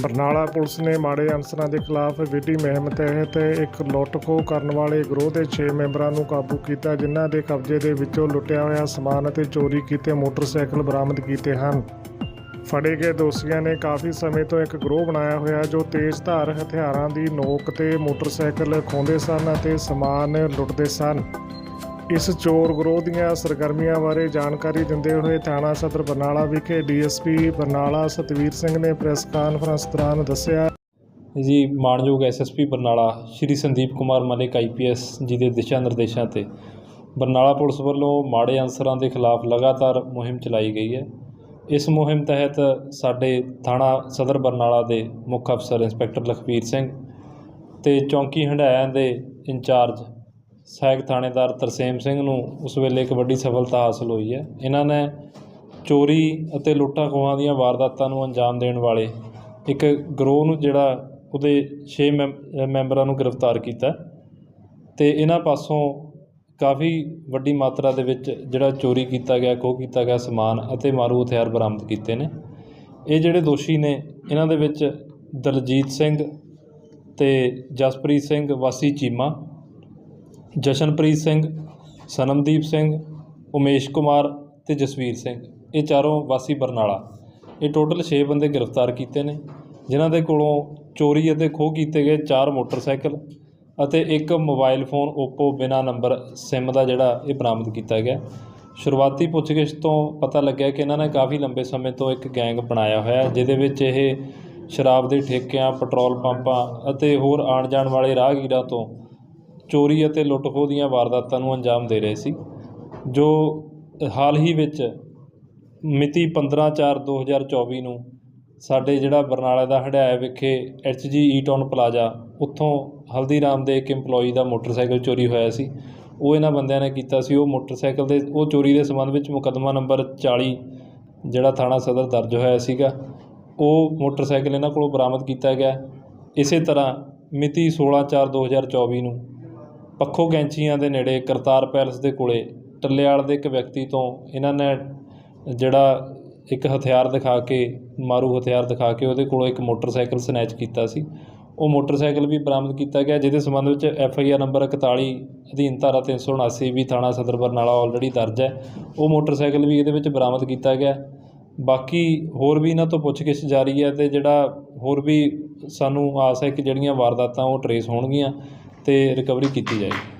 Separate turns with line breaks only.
Barnala police ਨੇ ਮਾੜੇ ਅਨਸਰਾਂ ਦੇ ਖਿਲਾਫ ਵਿੱਢੀ ਮੁਹਿੰਮ ਤਹਿਤ ਇੱਕ ਲੁੱਟ-ਖੋਹ ਕਰਨ ਵਾਲੇ ਗਰੋਹ ਦੇ 6 ਮੈਂਬਰਾਂ ਨੂੰ ਕਾਬੂ ਕੀਤਾ, ਜਿਨ੍ਹਾਂ ਦੇ ਕਬਜ਼ੇ ਦੇ ਵਿੱਚੋਂ ਲੁੱਟਿਆ ਹੋਇਆ ਸਮਾਨ ਅਤੇ ਚੋਰੀ ਕੀਤੇ ਮੋਟਰਸਾਈਕਲ ਬਰਾਮਦ ਕੀਤੇ ਹਨ। ਫੜੇ ਗਏ ਦੋਸ਼ੀਆਂ ਨੇ ਕਾਫੀ ਸਮੇਂ ਤੋਂ ਇੱਕ ਗਰੋਹ ਬਣਾਇਆ ਹੋਇਆ, ਜੋ ਤੇਜ਼ਧਾਰ ਹਥਿਆਰਾਂ ਦੀ ਨੋਕ ਤੇ ਮੋਟਰਸਾਈਕਲ ਖੋਹਦੇ ਸਨ ਅਤੇ ਸਮਾਨ ਲੁੱਟਦੇ ਸਨ। ਇਸ ਚੋਰ ਗਰੋਹ ਦੀਆਂ ਸਰਗਰਮੀਆਂ ਬਾਰੇ ਜਾਣਕਾਰੀ ਦਿੰਦੇ ਹੋਏ ਥਾਣਾ ਸਦਰ ਬਰਨਾਲਾ ਵਿਖੇ ਡੀਐਸਪੀ ਬਰਨਾਲਾ ਸਤਵੀਰ ਸਿੰਘ ਨੇ ਪ੍ਰੈਸ ਕਾਨਫਰੰਸ ਦੌਰਾਨ ਦੱਸਿਆ।
ਜੀ, ਮਾਣਯੋਗ ਐਸਐਸਪੀ ਬਰਨਾਲਾ, ਸ਼੍ਰੀ ਸੰਦੀਪ ਕੁਮਾਰ ਮਲਿਕ ਆਈਪੀਐਸ ਜੀ ਦੇ ਦਿਸ਼ਾ ਨਿਰਦੇਸ਼ਾਂ ਤੇ। ਬਰਨਾਲਾ ਪੁਲਿਸ ਵੱਲੋਂ ਮਾੜੇ ਅਨਸਰਾਂ ਦੇ ਖਿਲਾਫ ਲਗਾਤਾਰ ਮੁਹਿੰਮ ਚਲਾਈ ਗਈ ਹੈ। ਇਸ ਮੁਹਿੰਮ ਤਹਿਤ ਸਾਡੇ ਥਾਣਾ ਸਦਰ ਬਰਨਾਲਾ ਦੇ ਮੁੱਖ ਅਫਸਰ ਇੰਸਪੈਕਟਰ ਲਖਵੀਰ ਸਿੰਘ ਤੇ ਚੌਂਕੀ ਹੰਡਾਇਆਂ ਦੇ ਇੰਚਾਰਜ ਸਹਾਇਕ ਥਾਣੇਦਾਰ ਤਰਸੇਮ ਸਿੰਘ ਨੂੰ ਉਸ ਵੇਲੇ ਇੱਕ ਵੱਡੀ ਸਫਲਤਾ ਹਾਸਲ ਹੋਈ ਹੈ। ਇਹਨਾਂ ਨੇ ਚੋਰੀ ਅਤੇ ਲੁੱਟਾਂ ਖੋਹਾਂ ਦੀਆਂ ਵਾਰਦਾਤਾਂ ਨੂੰ ਅੰਜਾਮ ਦੇਣ ਵਾਲੇ ਇੱਕ ਗਰੋਹ ਨੂੰ ਜਿਹੜਾ ਉਹਦੇ 6 ਮੈਂਬਰਾਂ ਨੂੰ ਗ੍ਰਿਫਤਾਰ ਕੀਤਾ ਤੇ ਇਹਨਾਂ ਪਾਸੋਂ ਕਾਫੀ ਵੱਡੀ ਮਾਤਰਾ ਦੇ ਵਿੱਚ ਜਿਹੜਾ ਚੋਰੀ ਕੀਤਾ ਗਿਆ, ਖੋਹ ਕੀਤਾ ਗਿਆ ਸਮਾਨ ਅਤੇ ਮਾਰੂ ਹਥਿਆਰ ਬਰਾਮਦ ਕੀਤੇ ਨੇ। ਇਹ ਜਿਹੜੇ ਦੋਸ਼ੀ ਨੇ, ਇਹਨਾਂ ਦੇ ਵਿੱਚ ਦਲਜੀਤ ਸਿੰਘ ਤੇ ਜਸਪ੍ਰੀਤ ਸਿੰਘ ਵਾਸੀ ਚੀਮਾ ਜਸ਼ਨਪ੍ਰੀਤ ਸਿੰਘ, ਸਨਮਦੀਪ ਸਿੰਘ, ਉਮੇਸ਼ ਕੁਮਾਰ ਤੇ ਜਸਵੀਰ ਸਿੰਘ। ਇਹ ਚਾਰੋਂ ਵਾਸੀ ਬਰਨਾਲਾ। ਇਹ ਟੋਟਲ 6 ਬੰਦੇ ਗ੍ਰਿਫਤਾਰ ਕੀਤੇ ਨੇ, ਜਿਨ੍ਹਾਂ ਦੇ ਕੋਲੋਂ ਚੋਰੀ ਅਤੇ ਖੋਹ ਕੀਤੇ ਗਏ ਚਾਰ ਮੋਟਰਸਾਈਕਲ ਅਤੇ ਇੱਕ ਮੋਬਾਈਲ ਫੋਨ Oppo ਬਿਨਾ ਨੰਬਰ SIM ਦਾ ਜਿਹੜਾ ਇਹ ਬਰਾਮਦ ਕੀਤਾ ਗਿਆ। ਸ਼ੁਰੂਆਤੀ ਪੁੱਛਗਿੱਛ ਤੋਂ ਪਤਾ ਲੱਗਿਆ ਕਿ ਇਹਨਾਂ ਨੇ ਕਾਫੀ ਲੰਬੇ ਸਮੇਂ ਤੋਂ ਇੱਕ ਗੈਂਗ ਬਣਾਇਆ ਹੋਇਆ, ਜਿਹਦੇ ਵਿੱਚ ਇਹ ਸ਼ਰਾਬ ਦੇ ਠੇਕਿਆਂ, ਪੈਟਰੋਲ ਪੰਪਾਂ ਅਤੇ ਹੋਰ ਆਉਣ ਜਾਣ ਵਾਲੇ ਰਾਹਗੀਰਾਂ ਤੋਂ ਚੋਰੀ ਅਤੇ ਲੁੱਟ ਖੋਹ ਦੀਆਂ ਵਾਰਦਾਤਾਂ ਨੂੰ ਅੰਜਾਮ ਦੇ ਰਹੇ ਸੀ, ਜੋ ਹਾਲ ਹੀ ਵਿੱਚ ਮਿਤੀ 15/4/2024 ਨੂੰ ਸਾਡੇ ਜਿਹੜਾ ਬਰਨਾਲਾ ਦਾ ਹੰਡਾਇਆ ਵਿਖੇ ਐਚਜੀ ਈ ਟਾਊਨ ਪਲਾਜ਼ਾ, ਉੱਥੋਂ ਹਲਦੀਰਾਮ ਦੇ ਇੱਕ EMPLOYEE ਦਾ ਮੋਟਰਸਾਈਕਲ ਚੋਰੀ ਹੋਇਆ ਸੀ। ਉਹ ਇਹਨਾਂ ਬੰਦਿਆਂ ਨੇ ਕੀਤਾ ਸੀ, ਉਹ ਮੋਟਰਸਾਈਕਲ ਦੇ, ਉਹ ਚੋਰੀ ਦੇ ਸੰਬੰਧ ਵਿੱਚ ਮੁਕੱਦਮਾ ਨੰਬਰ 40 ਜਿਹੜਾ ਥਾਣਾ ਸਦਰ ਦਰਜ ਹੋਇਆ ਸੀਗਾ, ਉਹ ਮੋਟਰਸਾਈਕਲ ਇਹਨਾਂ ਕੋਲੋਂ ਬਰਾਮਦ ਕੀਤਾ ਗਿਆ। ਇਸੇ ਤਰ੍ਹਾਂ ਮਿਤੀ 16/4/2024 ਨੂੰ ਪੱਖੋ ਕੈਂਚੀਆਂ ਦੇ ਨੇੜੇ ਕਰਤਾਰ ਪੈਲਸ ਦੇ ਕੋਲੇ ਟੱਲੇਵਾਲ ਦੇ ਇੱਕ ਵਿਅਕਤੀ ਤੋਂ ਇਹਨਾਂ ਨੇ ਜਿਹੜਾ ਇੱਕ ਹਥਿਆਰ ਦਿਖਾ ਕੇ, ਮਾਰੂ ਹਥਿਆਰ ਦਿਖਾ ਕੇ ਉਹਦੇ ਕੋਲੋਂ ਇੱਕ ਮੋਟਰਸਾਈਕਲ ਸਨੈਚ ਕੀਤਾ ਸੀ। ਉਹ ਮੋਟਰਸਾਈਕਲ ਵੀ ਬਰਾਮਦ ਕੀਤਾ ਗਿਆ, ਜਿਹਦੇ ਸੰਬੰਧ ਵਿੱਚ ਐਫ ਆਈ ਆਰ ਨੰਬਰ 41 ਅਧੀਨ ਧਾਰਾ 379 ਵੀ ਥਾਣਾ ਸਦਰ ਬਰਨਾਲਾ ਆਲਰੇਡੀ ਦਰਜ ਹੈ। ਉਹ ਮੋਟਰਸਾਈਕਲ ਵੀ ਇਹਦੇ ਵਿੱਚ ਬਰਾਮਦ ਕੀਤਾ ਗਿਆ। ਬਾਕੀ ਹੋਰ ਵੀ ਇਹਨਾਂ ਤੋਂ ਪੁੱਛਗਿੱਛ ਜਾਰੀ ਹੈ ਤੇ ਜਿਹੜਾ ਹੋਰ ਵੀ ਸਾਨੂੰ ਆਸ ਹੈ ਕਿ ਜਿਹੜੀਆਂ ਵਾਰਦਾਤਾਂ ਉਹ ਟਰੇਸ ਹੋਣਗੀਆਂ। ਅਤੇ ਰਿਕਵਰੀ ਕੀਤੀ ਜਾਏਗੀ।